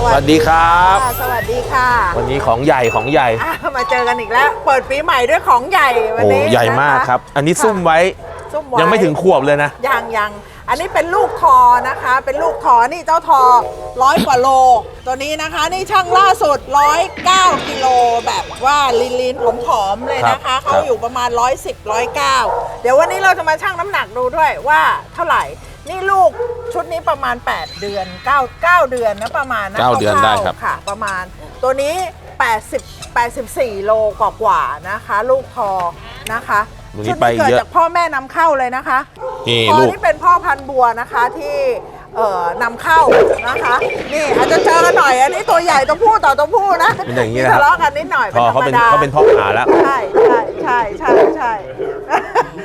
สสวัวัสสดีดีครับค่ะสวัสดีค่ะ วันนี้ของใหญ่ของใหญ่อะมาเจอกันอีกแล้ว เปิดปีใหม่ด้วยของใหญ่วันโอ้นี้ใหญ่มากนะะครับ อันนี้ซุ่มไว้ซุ่มว้ ยังไม่ถึงขวบเลยนะ ยังยังอันนี้เป็นลูกทอนะคะ เป็นลูกทอนี่เจ้าทอร้อยกว่าโล ตัวนี้นะคะนี่ช่างล่าสุดร้อยเก้ากิโลแบบว่าลินลินผอมๆเลยนะครัคะบเขาอยู่ประมาณ110 109เดี๋ยววันนี้เราจะมาชั่งน้ำหนักดูด้วยว่าเท่าไหร่ นี่ลูกชุดนี้ประมาณ 8 เดือน 9 9 เดือนนะประมาณนะเก้าเดือนได้ครับ ค่ะ ประมาณ ตัวนี้ 80 84 โลกว่าๆนะคะ ลูกทอนะคะตัวนี้ชุดไปนี้เกิดเยอะ จากพ่อแม่นำเข้าเลยนะคะนี่พ่อลูกที่เป็นพ่อพันธุ์บัวนะคะที่ เอ่อนำเข้านะคะ นี่อาจจะเจอกันหน่อย อันนี้ตัวใหญ่ตัวผู้ต่อตัวผู้นะเป็นอย่างนี้นี้นะครับ ทะเลาะกันนิดหน่อยพอเขาเป็นธรรมดเขาเป็นพ่อขาแล้ว ใช่ใช่ใช่ใช่ใช่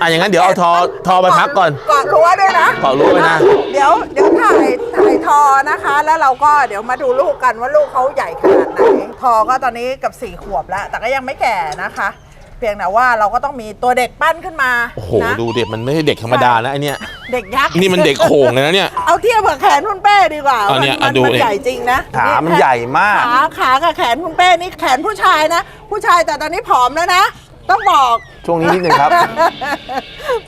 อะอย่างนั้นเดี๋ยวเอาทอทอมาพักก่อน เกาะรั้วด้วยนะเกาะรั้วไว้นะ เดี๋ยวเดี๋ยวถ่ายถ่ายทอนะคะ แล้วเราก็เดี๋ยวมาดูลูกกันว่าลูกเขาใหญ่ขนาดไหน ทอก็ตอนนี้กับสี่ขวบแล้ว แต่ก็ยังไม่แก่นะคะ เพียงแต่ว่าเราก็ต้องมีตัวเด็กปั้นขึ้นมาโอ้โหนะ ดูเด็กมันไม่ใช่เด็กธรรมดานะไอเนี้ย เด็กยักษ์นี่มันเด็กโขงเลยนะเนี่ย เอาเทียบกับแขนคุณเป้ดีกว่าเอาเนี่ยมัอะดูมันดิ ใหญ่จริงนะขามันเยใหญ่มาก ขาขากับแขนคุณเป้นี่แขนผู้ชายนะ ผู้ชายแต่ตอนนี้ผอมแล้วนะ ต้องบอก ช่วงนี้นิดนึงครับ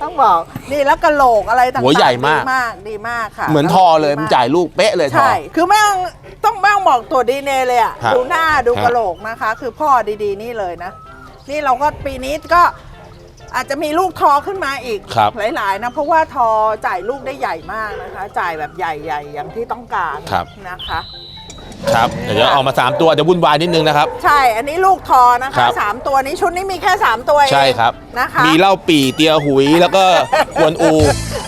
ต้องบอกนี่แล้วกระโหลกอะไรต่างๆหัวใหญ่มาก ดีมากดีมากค่ะเหมือนทอเลยมันจ่ายลูกเป๊ะเลยทอ ใช่ คือแม่งต้องแม่งบอกตัวดีเนเลยอะครับดูหน้าดูครับกระโหลกนะคะ คือพ่อดีๆนี่เลยนะ นี่เราก็ปีนี้ก็ อาจจะมีลูกทอขึ้นมาอีกครับหลาย ๆ นะ เพราะว่าทอจ่ายลูกได้ใหญ่มากนะคะ จ่ายแบบใหญ่ ๆ อย่างที่ต้องการครับ นะคะ ครับเดี๋ยวจะเอามาสามตัวเดี๋ยววุ่นวายนิดนึงนะครับ ใช่ อันนี้ลูกทอนะครัคะบ สามตัวนี้ชุดนี้มีแค่สามตัวเองใช่ครับ นะคะ มีเหล้าปี่เตียหุยแล้วก็กวนอู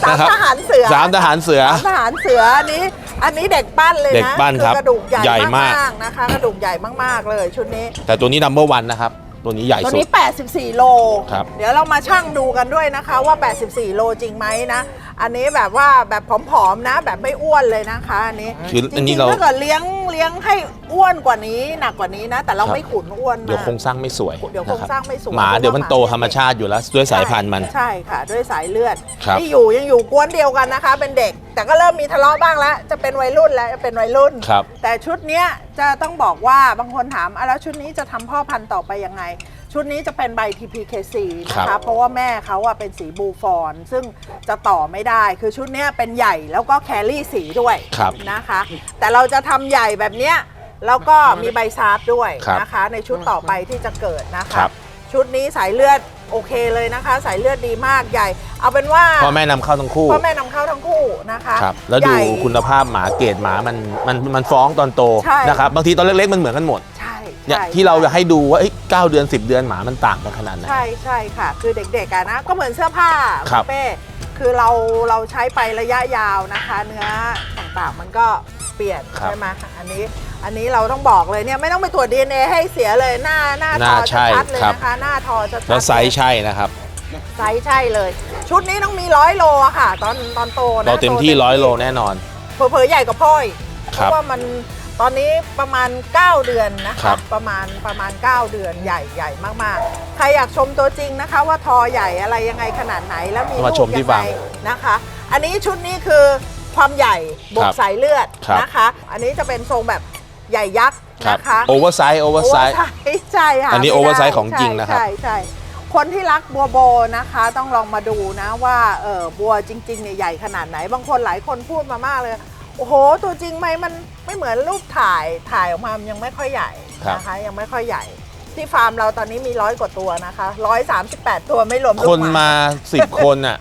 สามนะครับทหารเสือ สามทหารเสือสามทหารเสืออันนี้ อันนี้เด็กปั้นเลยนะเด็กปั้นครับอกระดูกใหญ่ใหญ่มาก มากๆนะคะ กระดูกใหญ่มากๆเลยชุดนี้ แต่ตัวนี้นัมเบอร์วันนะครับ ตัวนี้ใหญ่ตัวสุด นี้ 84 โล ครับ เดี๋ยวเรามาชั่งดูกันด้วยนะคะว่า 84 โลจริงไหมนะ อันนี้แบบว่าแบบผอมๆนะ แบบไม่อ้วนเลยนะคะ อันนี้คือจอันนี้ริงเรา ๆถ้าเกิดเลี้ยงเลี้ยงให้อ้วนกว่านี้หนักกว่านี้นะ แต่เราครับ ไม่ขุนอ้วนเดี๋ยวมากโครงสร้างไม่สวยเดี๋ยวโครงนะบสร้างไม่สวยหมาเพราะว่าเดี๋ยวมันโตหมาธรรมชาติอยู่แล้วด้วยสายพันธุ์มัน ใช่ค่ะ ด้วยสายเลือดครับ ที่อยู่ยังอยู่กวนเดียวกันนะคะ เป็นเด็ก แต่ก็เริ่มมีทะเลาะบ้างแล้ว จะเป็นวัยรุ่นแล้วจะเป็นวัยรุ่น ครับ แต่ชุดเนี้ยจะต้องบอกว่าบางคนถามอะแล้วชุดนี้จะทำพ่อพันธุ์ต่อไปยังไง ชุดนี้จะเป็นใบ TPK4 นะครัคะบ เพราะว่าแม่เขาอะเป็นสีบูฟอนซึ่งจะต่อไม่ได้คือชุดเนี้ยเป็นใหญ่แล้วก็แครี่สีด้วยครับนะคะ แต่เราจะทำใหญ่แบบเนี้ยแล้วก็มีใบซาร์ฟด้วยครับนะคะ ในชุดต่อไปที่จะเกิดนะครัคะบชุดนี้สายเลือดโอเคเลยนะคะ สายเลือดดีมากใหญ่ เอาเป็นว่าพ่อแม่นำเข้าทั้งคู่พ่อแม่นำเข้าทั้งคู่นะคะครับแล้วใหดูญ่ คุณภาพหมาเกรดหมามันมันมันฟ้องตอนโตใช่ นะครับบางทีตอนเล็กๆมันเหมือนกันหมดใช่ เนี่ยใช่ ที่เราจะให้ดูว่าเอ้ยเก้าเดือน 10 เดือนหมามันต่างกันขนาดไหน ใช่ใช่ค่ะ คือเด็กๆอะนะก็เหมือนเสื้อผ้าครับ ณเป้คือเราเราใช้ไประยะยาวนะคะ เนื้อต่างๆมันก็เปลี่ยนครับใช่ไหมอันนี้อันนี้เราต้องบอกเลยเนี่ยไม่ต้องไปตรวจ DNA ให้เสียเลยหน้าหน้าหทน้าอใช่ชัดๆเลยครับ นะคะ หน้าทอจะแล้วไซส์ใช่นะครับไซส์ใช่เลย ชุดนี้ต้องมีร้อยโลอะค่ะ ตอนตอนโตนะเราเต็มที่ร้อยโลแน่นอน เผลอๆใหญ่กว่าพ่ออีกเพครับ ราะว่ามัน ตอนนี้ประมาณ 9 เดือนนะครัคะบ ประมาณประมาณ 9 เดือนใหญ่ใหญ่มากๆ ใครอยากชมตัวจริงนะคะ ว่าทอใหญ่อะไรยังไงขนาดไหนแล้วมีมาชมลูกที่ยังฟาไงร์มนะคะ อันนี้ชุดนี้คือความใหญ่บวคกรับสายเลือดครับ นะคะ อันนี้จะเป็นทรงแบบใหญ่ยักษ์ครับนะคะโอเวอร์ไซส์โอเวอร์ไซส์ใช่ค่ะอันนี้ไม่ได้ oversize ของจริงนะครับ ใช่ใช่ใช่คนที่รักบัวโบนะคะ ต้องลองมาดูนะว่าเออบัวจริงๆเนี่ยใหญ่ขนาดไหน บางคนหลายคนพูดมามากเลย โอ้โห ตัวจริงไหมมันไม่เหมือนรูปถ่ายถ่ายออกมามันยังไม่ค่อยใหญ่ครับ นะคะ ยังไม่ค่อยใหญ่ ที่ฟาร์มเราตอนนี้มีร้อยกว่าตัวนะคะร้อยสามสิบแปดตัวไม่รวมลูกคนหมา10คนอะ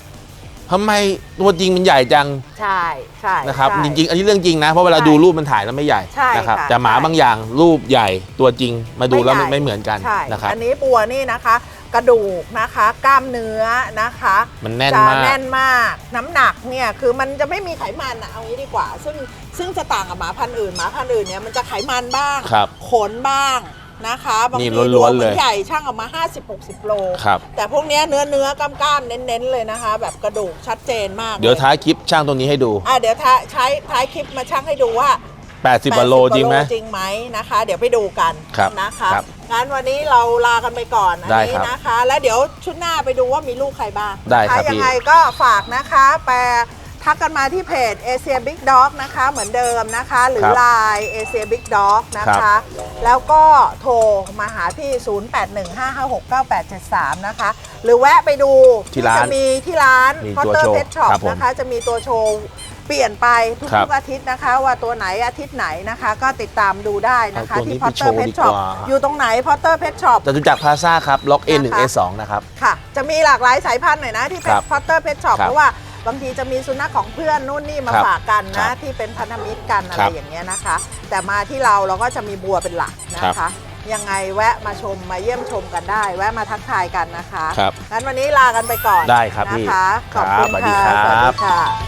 ทำไมตัวจริงมันใหญ่จังใช่ใช่นะครับใช่ จริงๆ อันนี้เรื่องจริงนะ เพราะเวลาใช่ดูรูปมันถ่ายแล้วไม่ใหญ่ใช่นะครับค่ะแต่หมาใช่ บางอย่างรูปใหญ่ตัวจริงมาดูแล้วไม่มันใหญ่ไม่เหมือนกันใช่นะครับ อันนี้บัวนี่นะคะ กระดูกนะคะ กล้ามเนื้อนะคะ มันแน่นจะมาก แน่นมาก น้ำหนักเนี่ยคือมันจะไม่มีไขมันอะเอางี้ดีกว่า ซึ่งซึ่งจะต่างกับหมาพันธุ์อื่นหมาพันธุ์อื่นเนี่ยมันจะไขมันบ้าง ครับ ขนบ้างนะคะบางนี่ทีล้วนๆเหมืเลอยนใหญ่ช่างออกมา 50-60 โล ครับ แต่พวกเนี้ยเนื้อเนื้อกล้ามกล้ามๆเน้นๆเลยนะคะ แบบกระดูกชัดเจนมากเดี๋ยวลท้ายคลิปช่างตรงนี้ให้ดู อะเดี๋ยวท้ายใช้ท้ายคลิปมาช่างให้ดูว่า80กว่าโลจริงไหม จริงไหมนะคะ เดี๋ยวไปดูกันครับนะคะ ครับ งั้นวันนี้เราลากันไปก่อนอันได้นี้ครับนะคะ แล้วเดี๋ยวชุดหน้าไปดูว่ามีลูกใครบ้างได้ครับถ้ายังพี่ไงก็ฝากนะคะแปลทักกันมาที่เพจ Asia Big Dog นะคะ เหมือนเดิมนะคะ หรือ ครับ Line Asia Big Dog นะครัคะบแล้วก็โทรมาหาที่ 0815569873 นะคะ หรือแวะไปดูที่ร้านจะมีที่ร้านมีพอตตัวเตอโชร์ว์เพชช็อปครับผม นะคะ จะมีตัวโชว์ เปลี่ยนไปครัทุบกๆอาทิตย์นะคะ ว่าตัวไหนอาทิตย์ไหนนะคะ ก็ติดตามดูได้นะคะ เอาตัวนี้ที่พอตเตอร์ไปเพโชว์ดีกชช็อปว่า อยู่ตรงไหนพอตเตอร์เพชช็อป จตุจักรพลาซ่าครับล็อก A1 นะคะ A2 นะครับ ค่ะ จะมีหลากหลายสายพันธุ์หน่อยนะ ที่เป็นครับพอตเตอร์เพชช็อปครับเพราะว่าบางทีจะมีสุนัขของเพื่อนนู่นนี่มาครับฝากกันครันะ บที่เป็นพันธมิตรกันอะคไรรับอย่างเงี้ยนะคะ แต่มาที่เราเราก็จะมีบัวเป็นหลักนะครัคะบ ยังไงแวะมาชมมาเยี่ยมชมกันได้ แวะมาทักทายกันนะคะครับ งั้นวันนี้ลากันไปก่อนได้ครับนะพี่คะขอบคุณครับสวัสดีค่ะ ครับ สวัสดีค่ะ